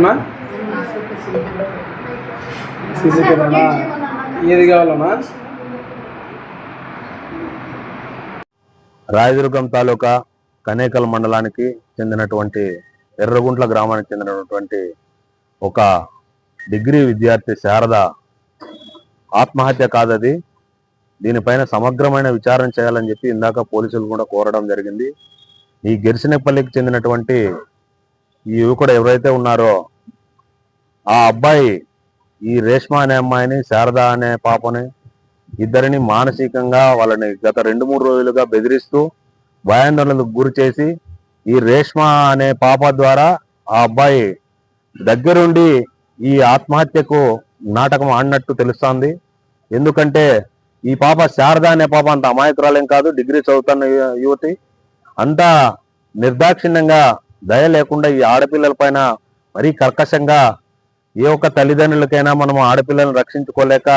అన్నా? సీసీ ఏది కావాలన్నా? రాయదుర్గం తాలూకా కనేకల్ మండలానికి చెందినటువంటి ఎర్రగుంట్ల గ్రామానికి చెందినటువంటి ఒక డిగ్రీ విద్యార్థి శారద ఆత్మహత్య కాదది. దీనిపైన సమగ్రమైన విచారణ చేయాలని చెప్పి ఇందాక పోలీసులు కూడా కోరడం జరిగింది. ఈ గిరిసినపల్లికి చెందినటువంటి ఈ యువకుడు ఎవరైతే ఉన్నారో ఆ అబ్బాయి ఈ రేష్మ అనే అమ్మాయిని శారద అనే పాపని ఇద్దరిని మానసికంగా వాళ్ళని గత రెండు మూడు రోజులుగా బెదిరిస్తూ భయాందోళనకు గురి చేసి ఈ రేష్మ అనే పాప ద్వారా ఆ అబ్బాయి దగ్గరుండి ఈ ఆత్మహత్యకు నాటకం ఆడినట్టు తెలుస్తోంది. ఎందుకంటే ఈ పాప శారద అనే పాప అంత అమాయకురాలేం కాదు డిగ్రీ చదువుతున్న యువతి. అంతా నిర్దాక్షిణ్యంగా దయ లేకుండా ఈ ఆడపిల్లల పైన మరీ కర్కశంగా ఏ ఒక్క తల్లిదండ్రులకైనా మనం ఆడపిల్లలను రక్షించుకోలేక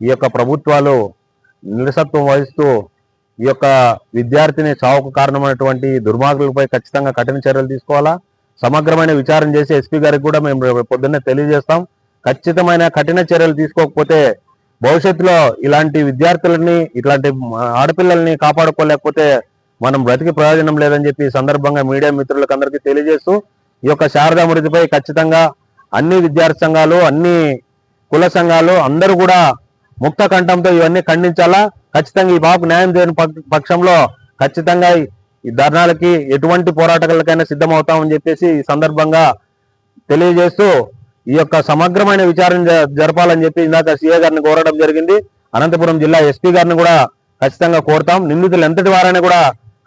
ఈ యొక్క ప్రభుత్వాలు నిరసత్వం వహిస్తూ ఈ యొక్క విద్యార్థిని చావుకు కారణమైనటువంటి దుర్మార్గులపై ఖచ్చితంగా కఠిన చర్యలు తీసుకోవాలా? సమగ్రమైన విచారణ చేసి ఎస్పీ గారికి కూడా మేము పొద్దున్నే తెలియజేస్తాం. ఖచ్చితమైన కఠిన చర్యలు తీసుకోకపోతే భవిష్యత్తులో ఇలాంటి విద్యార్థులని ఇట్లాంటి ఆడపిల్లల్ని కాపాడుకోలేకపోతే మనం బ్రతికి ప్రయోజనం లేదని చెప్పి ఈ సందర్భంగా మీడియా మిత్రులకు అందరికీ తెలియజేస్తూ ఈ యొక్క శారదామృతిపై ఖచ్చితంగా అన్ని విద్యార్థి సంఘాలు అన్ని కుల సంఘాలు అందరూ కూడా ముక్త కంఠంతో ఇవన్నీ ఖండించాలా? ఖచ్చితంగా ఈ బాబుకు న్యాయం చేయని పక్షంలో ఖచ్చితంగా ఈ- ధర్నాలకి ఎటువంటి పోరాటాలకైనా సిద్ధమవుతామని చెప్పేసి ఈ సందర్భంగా తెలియజేస్తూ ఈ యొక్క సమగ్రమైన విచారణ జ- జరపాలని చెప్పి ఇందాక సీఏ గారిని కోరడం జరిగింది. అనంతపురం జిల్లా ఎస్పీ గారిని కూడా ఖచ్చితంగా కోరుతాం. నిందితులు ఎంతటి వారైనా కూడా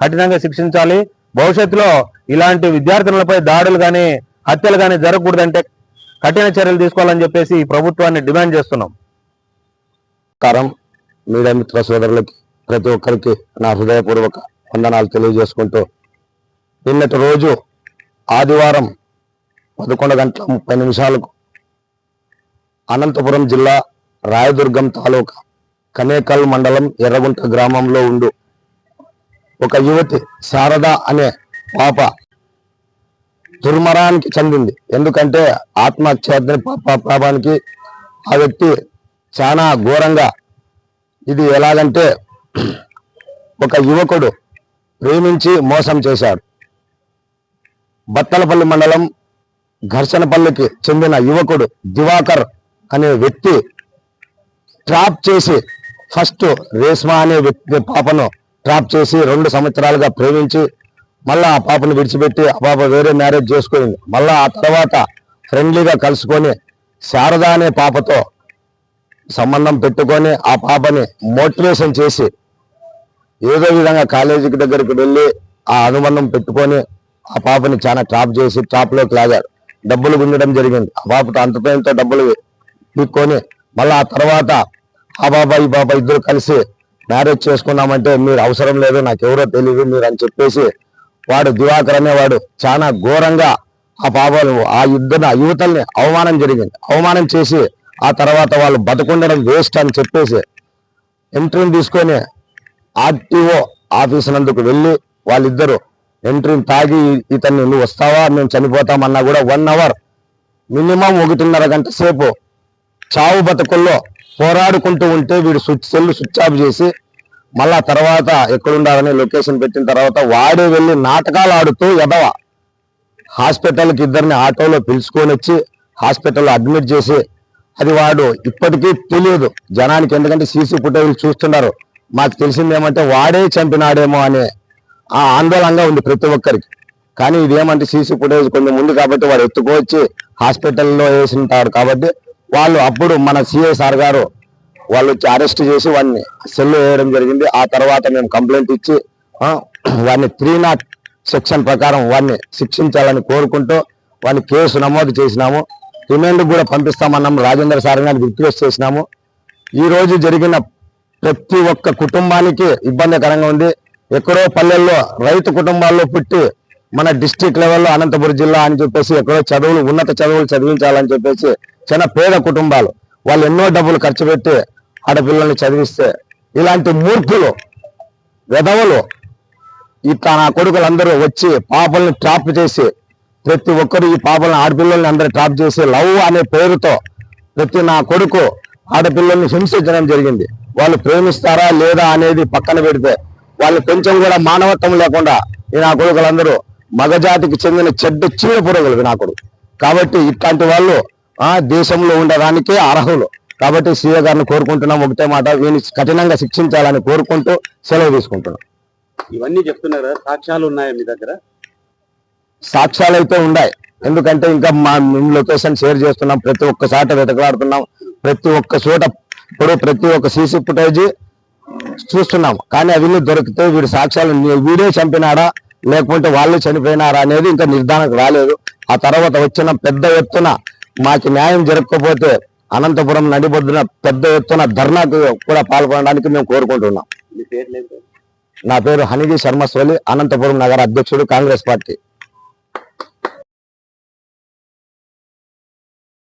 కఠినంగా శిక్షించాలి. భవిష్యత్తులో ఇలాంటి విద్యార్థినులపై దాడులు కానీ హత్యలు కానీ జరగకూడదంటే కఠిన చర్యలు తీసుకోవాలని చెప్పేసి ఈ ప్రభుత్వాన్ని డిమాండ్ చేస్తున్నాం. కరం మీడియా మిత్ర సోదరులకి ప్రతి ఒక్కరికి నా హృదయపూర్వక వందనాలు తెలియజేసుకుంటూ నిన్నటి రోజు ఆదివారం పదకొండు గంటల ముప్పై నిమిషాలకు అనంతపురం జిల్లా రాయదుర్గం తాలూకా కనేకల్ మండలం ఎర్రగుంట గ్రామంలో ఉండు ఒక యువతి శారద అనే పాప దుర్మరానికి చెందింది. ఎందుకంటే ఆత్మహత్య పాప పాపానికి ఆ వ్యక్తి చాలా ఘోరంగా ఇది ఎలాగంటే ఒక యువకుడు ప్రేమించి మోసం చేశాడు. బత్తలపల్లి మండలం ఘర్షణపల్లికి చెందిన యువకుడు దివాకర్ అనే వ్యక్తి ట్రాప్ చేసి ఫస్ట్ రేష్మా అనే వ్యక్తి పాపను ట్రాప్ చేసి రెండు సంవత్సరాలుగా ప్రేమించి మళ్ళీ ఆ పాపను విడిచిపెట్టి ఆ పాప వేరే మ్యారేజ్ చేసుకుంది మళ్ళీ ఆ తర్వాత ఫ్రెండ్లీగా కలుసుకొని శారద అనే పాపతో సంబంధం పెట్టుకొని ఆ పాపని మోటివేషన్ చేసి ఏదో విధంగా కాలేజీకి దగ్గరికి వెళ్ళి ఆ అనుబంధం పెట్టుకొని ఆ పాపని చాలా ట్రాప్ చేసి ట్రాప్లోకి లాగారు. డబ్బులు గుండడం జరిగింది. ఆ పాపతో అంత డబ్బులు పీక్కొని మళ్ళీ ఆ తర్వాత ఆ బాబా ఈ బాబా ఇద్దరు కలిసి మ్యారేజ్ చేసుకున్నామంటే మీరు అవసరం లేదు నాకు ఎవరో తెలియదు మీరు అని చెప్పేసి వాడు దివాకర్ అనేవాడు చాలా ఘోరంగా ఆ పాపలు ఆ ఇద్దరు ఆ యువతల్ని అవమానం జరిగింది. అవమానం చేసి ఆ తర్వాత వాళ్ళు బతకుండడం వేస్ట్ అని చెప్పేసి ఎంట్రీని తీసుకొని ఆర్టీఓ ఆఫీస్ నందుకు వెళ్ళి వాళ్ళిద్దరు ఎంట్రీని తాగి ఇతన్ని నువ్వు వస్తావా? మేము చనిపోతామన్నా కూడా వన్ అవర్ మినిమం ఒకటిన్నర గంట సేపు చావు బతుకుల్లో పోరాడుకుంటూ ఉంటే వీడు స్విచ్ సెల్ స్విచ్ ఆఫ్ చేసి మళ్ళా తర్వాత ఎక్కడుండాలని లొకేషన్ పెట్టిన తర్వాత వాడే వెళ్ళి నాటకాలు ఆడుతూ ఎదవ. హాస్పిటల్కి ఇద్దరిని ఆటోలో పిలుచుకొని వచ్చి హాస్పిటల్లో అడ్మిట్ చేసి అది వాడు ఇప్పటికీ తెలియదు. జనానికి ఎందుకంటే సీసీ ఫుటేజ్ చూస్తున్నారు. మాకు తెలిసింది ఏమంటే వాడే చంపినాడేమో అనే ఆ ఆందోళనగా ఉంది ప్రతి ఒక్కరికి. కానీ ఇదేమంటే సీసీ ఫుటేజ్ కొంచెం ముందు కాబట్టి వాడు ఎత్తుకోవచ్చి హాస్పిటల్లో వేసింటారు కాబట్టి వాళ్ళు అప్పుడు మన సిఐ సార్ గారు వాళ్ళు వచ్చి అరెస్ట్ చేసి వాడిని సెల్ వేయడం జరిగింది. ఆ తర్వాత మేము కంప్లైంట్ ఇచ్చి వాడిని త్రీ నాట్ సెక్షన్ ప్రకారం వాడిని శిక్షించాలని కోరుకుంటూ వాడిని కేసు నమోదు చేసినాము. రిమాండ్ కూడా పంపిస్తామన్నాము. రాజేంద్ర సార్ గారిని రిక్వెస్ట్ చేసినాము. ఈ రోజు జరిగిన ప్రతి ఒక్క కుటుంబానికి ఇబ్బందికరంగా ఉంది. ఎక్కడో పల్లెల్లో రైతు కుటుంబాల్లో పుట్టి మన డిస్టిక్ లెవెల్లో అనంతపురం జిల్లా అని చెప్పేసి ఎక్కడో చదువులు ఉన్నత చదువులు చదివించాలని చెప్పేసి చిన్న పేద కుటుంబాలు. వాళ్ళు ఎన్నో డబ్బులు ఖర్చు పెట్టి ఆడపిల్లల్ని చదివిస్తే ఇలాంటి మూర్ఖులు వెధవలు ఇట్లా నా కొడుకులందరూ వచ్చి పాపల్ని ట్రాప్ చేసి ప్రతి ఒక్కరు ఈ పాపలను ఆడపిల్లల్ని అందరు ట్రాప్ చేసి లవ్ అనే పేరుతో ప్రతి నా కొడుకు ఆడపిల్లల్ని హింసించడం జరిగింది. వాళ్ళు ప్రేమిస్తారా లేదా అనేది పక్కన పెడితే వాళ్ళు కొంచెం కూడా మానవత్వం లేకుండా ఈ నా కొడుకులందరూ మగజాతికి చెందిన చెడ్డ చీడ పురుగులు నా కొడుకు. కాబట్టి ఇట్లాంటి వాళ్ళు ఆ దేశంలో ఉండడానికే అర్హులు. కాబట్టి సీఏ గారిని కోరుకుంటున్నాం. ఒకటే మాట వీని కఠినంగా శిక్షించాలని కోరుకుంటూ సెలవు తీసుకుంటున్నాం. ఇవన్నీ చెప్తున్నారు? సాక్ష్యాలు ఉన్నాయా మీ దగ్గర? సాక్ష్యాలు అయితే ఉన్నాయి. ఎందుకంటే ఇంకా మా మేము లొకేషన్ షేర్ చేస్తున్నాం. ప్రతి ఒక్క చోట వెతకలాడుతున్నాం. ప్రతి ఒక్క చోట ఇప్పుడు ప్రతి ఒక్క సీసీ ఫుటేజ్ చూస్తున్నాం. కానీ అవన్నీ దొరికితే వీడి సాక్ష్యాలు వీడే చంపినాడా? లేకుంటే వాళ్ళే చనిపోయినారా అనేది ఇంకా నిర్ధారణకు రాలేదు. ఆ తర్వాత వచ్చిన పెద్ద ఎత్తున మాకు న్యాయం జరగకపోతే అనంతపురం నడిబొద్దున పెద్ద ఎత్తున ధర్నాకు కూడా పాల్గొనడానికి మేము కోరుకుంటున్నాం. నా పేరు హనిగి శర్మ సోలి అనంతపురం నగర అధ్యక్షుడు కాంగ్రెస్ పార్టీ.